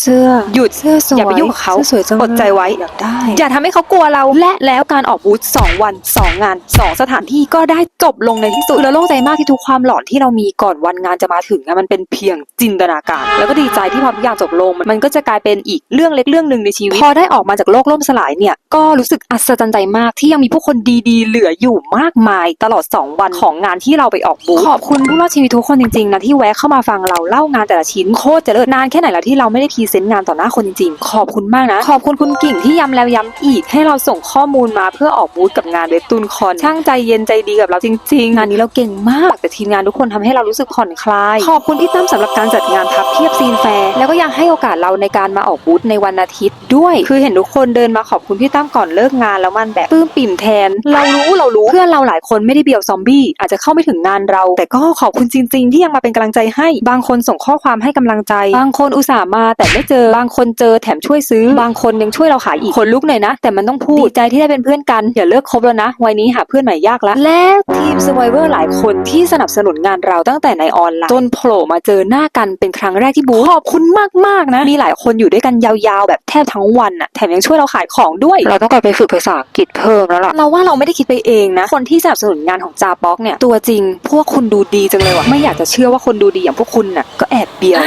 เสื้อหยุดเสื้อสวยอย่าไปยุ่งกับเขาสื้อสวยจังอดใจไว้อยากได้ อย่าทำให้เขากลัวเราและแล้วการออกบูธ2 วัน 2 งาน 2 สถานที่ก็ได้จบลงในที่สุดแล้วโล่งใจมากที่ทุกความหลอนที่เรามีก่อนวันงานจะมาถึงอะมันเป็นเพียงจินตนาการ แล้วก็ดีใจที่พอทุกอย่างจบลงมันก็จะกลายเป็นอีกเรื่องเล็กเรื่องหนึ่งในชีวิตพอได้ออกมาจากโลกล่มสลายเนี่ยก็รู้สึกอัศจรรย์ใจมากที่ยังมีผู้คนดีๆ เหลืออยู่มากมายตลอด 2 วันของงานที่เราไปออกบูธขอบคุณผู้รอดชีวิตทุกคนจริงๆนะที่แวะเข้ามาฟังเราเล่างานแต่ละชิ้นโคตรจะเลิศนานแค่ไหนแล้วที่เราไม่ได้พรีเซนต์งานต่อหน้าคนจริงๆ ขอบคุณมากนะ ขอบคุณคุณกิ่งที่ย้ำแล้วย้ำอีก ให้เราส่งข้อมูลมาเพื่อออกบูธกับงานเวบตูนคอนช่างใจเย็นใจดีกับเราจริงๆ งานนี้เราเก่งมากแต่ทีมงานทุกคนทำให้เรารู้สึกผ่อนคลาย ขอบคุณพี่ตั้มสำหรับการจัดงานทับเทียบซีนแฟร์แล้วก็ ให้โอกาสเราในการมาออกบูธในวันอาทิตย์ด้วย คือเห็นทุกคนเดินมาขอบคุณพี่ตั้มก่อนเลิกงานแล้วมันแบบปลื้มปิ่มแทน เรารู้เรารู้เพื่อนเราหลายคนไม่ได้เบียวซอมบี้อาจจะเข้าไม่ถึงงานเรา แต่ก็ขอบคุณจริง ๆ ที่ยังมาเป็นกำลังใจให้ บางคนส่งข้อความให้กำลังใจ บางคนอุตส่าห์มาแต่ไม่เจอบางคนเจอแถมช่วยซื้อ บางคนยังช่วยเราขายอีกคนลุกหน่อยนะ แต่มันต้องพูดดีใจที่ได้เป็นเพื่อนกันอย่าเลิกคบแล้วนะวัยนี้หาเพื่อนใหม่ยากและและทีม Survivor หลายคนที่สนับสนุนงานเราตั้งแต่ในออนไลน์จนโผล่มาเจอหน้ากันเป็นครั้งแรกที่บูขอบคุณมากๆนะ มีหลายคนอยู่ด้วยกันยาวๆ แบบแทบทั้งวันน่ะแถมยังช่วยเราขายของด้วย เราต้องกลับไปฝึกภาษาอังกฤษเพิ่มแล้วล่ะ เราว่าเราไม่ได้คิดไปเองนะ คนที่สนับสนุนงานของจาป๊อกเนี่ย ตัวจริง พวกคุณดูดีจังเลยว่ะ ไม่อยากจะเชื่อว่าคนดูดีอย่างพวกคุณน่ะ ก็แอบเบียว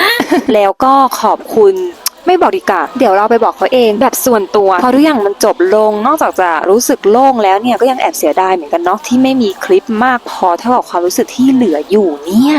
แล้วก็ขอบคุณไม่บอกดีกว่าเดี๋ยวเราไปบอกเขาเองแบบส่วนตัว พอทุกอย่างมันจบลง นอกจากจะรู้สึกโล่งแล้วเนี่ยก็ยังแอบเสียดายเหมือนกันเนาะที่ไม่มีคลิปมากพอเท่ากับความรู้สึกที่เหลืออยู่เนี่ย